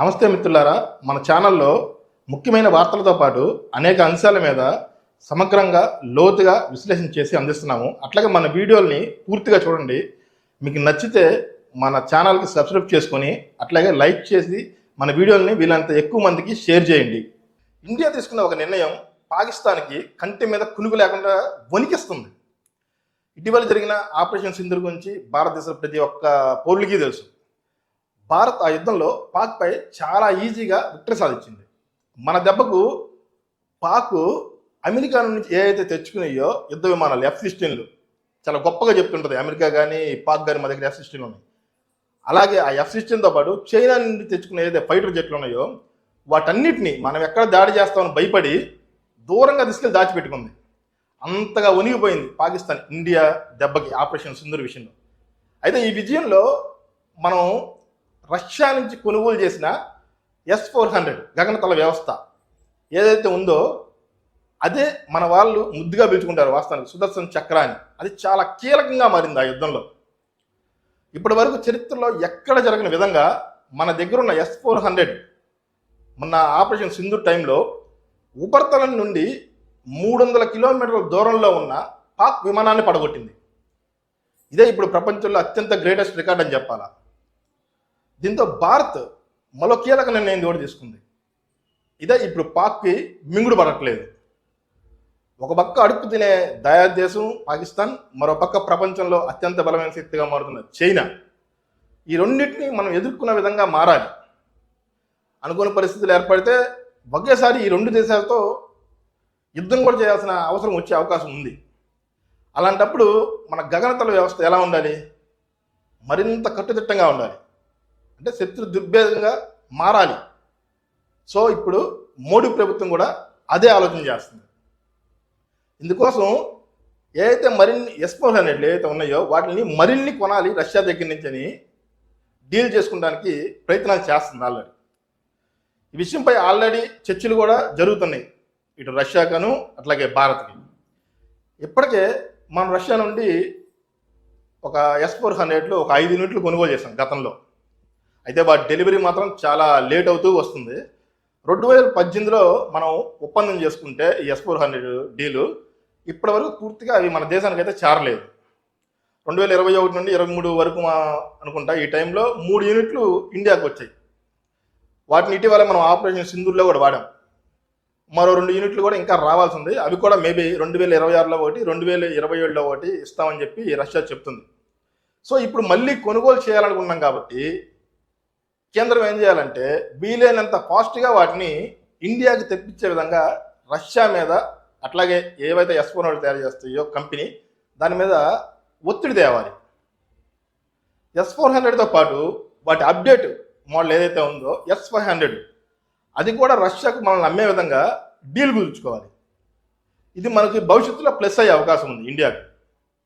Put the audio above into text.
నమస్తే మిత్రులారా మన ఛానల్లో ముఖ్యమైన వార్తలతో పాటు అనేక అంశాల మీద సమగ్రంగా లోతుగా విశ్లేషణ చేసి అందిస్తున్నాము. అట్లాగే మన వీడియోల్ని పూర్తిగా చూడండి. మీకు నచ్చితే మన ఛానల్కి సబ్స్క్రైబ్ చేసుకొని అట్లాగే లైక్ చేసి మన వీడియోల్ని వీళ్ళంత ఎక్కువ మందికి షేర్ చేయండి. ఇండియా తీసుకున్న ఒక నిర్ణయం పాకిస్తాన్కి కంటి మీద కునుగు లేకుండా వణికిస్తుంది. ఇటీవల జరిగిన ఆపరేషన్ సింధు గురించి భారతదేశం ప్రతి ఒక్క పౌరులకి తెలుసు. భారత్ ఆ యుద్ధంలో పాక్పై చాలా ఈజీగా విక్టరీ సాధించింది. మన దెబ్బకు పాక్ అమెరికా నుంచి ఏ అయితే తెచ్చుకున్నాయో యుద్ధ విమానాలు ఎఫ్ సిక్స్టీన్లు చాలా గొప్పగా చెప్తుంటుంది. అమెరికా కానీ పాక్ కానీ మా దగ్గర ఎఫ్ సిక్స్టీన్లు ఉన్నాయి. అలాగే ఆ ఎఫ్ సిక్స్టీన్తో పాటు చైనా నుండి తెచ్చుకునే ఏదైతే ఫైటర్ జెట్లు ఉన్నాయో వాటన్నిటిని మనం ఎక్కడ దాడి చేస్తామని భయపడి దూరంగా తీసుకెళ్ళి దాచిపెట్టుకుంది. అంతగా వణిగిపోయింది పాకిస్తాన్ ఇండియా దెబ్బకి ఆపరేషన్ సుందర్ విషయంలో. అయితే ఈ విజయంలో మనం రష్యా నుంచి కొనుగోలు చేసిన ఎస్ ఫోర్ హండ్రెడ్ గగనతల వ్యవస్థ ఏదైతే ఉందో అదే మన వాళ్ళు ముద్దుగా పిలుచుకుంటారు వాస్తవానికి. సుదర్శన్ చక్రాన్ని అది చాలా కీలకంగా మారింది ఆ యుద్ధంలో. ఇప్పటి వరకు చరిత్రలో ఎక్కడ జరగని విధంగా మన దగ్గర ఉన్న ఎస్ ఫోర్ హండ్రెడ్ మొన్న ఆపరేషన్ సింధు టైంలో ఉపరితలం నుండి మూడు వందల కిలోమీటర్ల దూరంలో ఉన్న పాక్ విమానాన్ని పడగొట్టింది. ఇదే ఇప్పుడు ప్రపంచంలో అత్యంత గ్రేటెస్ట్ రికార్డ్ అని చెప్పాలా. దీంతో భారత్ మరో కీలక నిర్ణయం కూడా తీసుకుంది. ఇదే ఇప్పుడు పాక్కి మింగుడు పడట్లేదు. ఒక పక్క అడుపు తినే దయా దేశం పాకిస్తాన్ మరో పక్క ప్రపంచంలో అత్యంత బలమైన శక్తిగా మారుతున్న చైనా. ఈ రెండింటిని మనం ఎదుర్కొన్న విధంగా మారాలి. అనుకోని పరిస్థితులు ఏర్పడితే ఒకేసారి ఈ రెండు దేశాలతో యుద్ధం కూడా చేయాల్సిన అవసరం వచ్చే అవకాశం ఉంది. అలాంటప్పుడు మన గగనతల వ్యవస్థ ఎలా ఉండాలి? మరింత కట్టుదిట్టంగా ఉండాలి. అంటే శత్రు దుర్భేదంగా మారాలి. సో ఇప్పుడు మోడీ ప్రభుత్వం కూడా అదే ఆలోచన చేస్తుంది. ఇందుకోసం ఏదైతే మరిన్ని ఎస్పోర్ హండ్రెడ్లు ఏవైతే ఉన్నాయో వాటిని మరిన్ని కొనాలి రష్యా దగ్గర నుంచి అని డీల్ చేసుకోవడానికి ప్రయత్నాలు చేస్తుంది ఆల్రెడీ. ఈ విషయంపై ఆల్రెడీ చర్చలు కూడా జరుగుతున్నాయి. ఇటు రష్యాకను అట్లాగే భారత్కి. ఇప్పటికే మనం రష్యా నుండి ఒక ఎస్ ఫోర్ హండ్రెడ్లో ఒక ఐదు యూనిట్లు కొనుగోలు చేసాం గతంలో. అయితే వాటి డెలివరీ మాత్రం చాలా లేట్ అవుతూ వస్తుంది. రెండు వేల పద్దెనిమిదిలో మనం ఒప్పందం చేసుకుంటే ఈ ఎస్ ఫోర్ హండ్రెడ్ డీలు ఇప్పటివరకు పూర్తిగా అవి మన దేశానికి అయితే చేరలేదు. రెండు వేల ఇరవై ఒకటి నుండి ఇరవై మూడు వరకు అనుకుంటా ఈ టైంలో మూడు యూనిట్లు ఇండియాకు వచ్చాయి. వాటిని ఇటీవల మనం ఆపరేషన్ సింధూర్లో కూడా వాడాం. మరో రెండు యూనిట్లు కూడా ఇంకా రావాల్సి ఉంది. అవి కూడా మేబీ రెండు వేల ఇరవై ఆరులో ఒకటి రెండు వేల ఇరవై ఏడులో ఒకటి ఇస్తామని చెప్పి రష్యా చెప్తుంది. సో ఇప్పుడు మళ్ళీ కొనుగోలు చేయాలనుకున్నాం కాబట్టి కేంద్రం ఏం చేయాలంటే వీలైనంత ఫాస్ట్గా వాటిని ఇండియాకి తెప్పించే విధంగా రష్యా మీద అట్లాగే ఏవైతే ఎస్ ఫోన్ తయారు చేస్తాయో కంపెనీ దాని మీద ఒత్తిడి తేవాలి. ఎస్ ఫోర్ హండ్రెడ్తో పాటు వాటి అప్డేట్ మోడల్ ఏదైతే ఉందో ఎస్ ఫైవ్ హండ్రెడ్ అది కూడా రష్యాకు మనల్ని అమ్మే విధంగా డీల్ కుదుర్చుకోవాలి. ఇది మనకి భవిష్యత్తులో ప్లస్ అయ్యే అవకాశం ఉంది ఇండియాకు.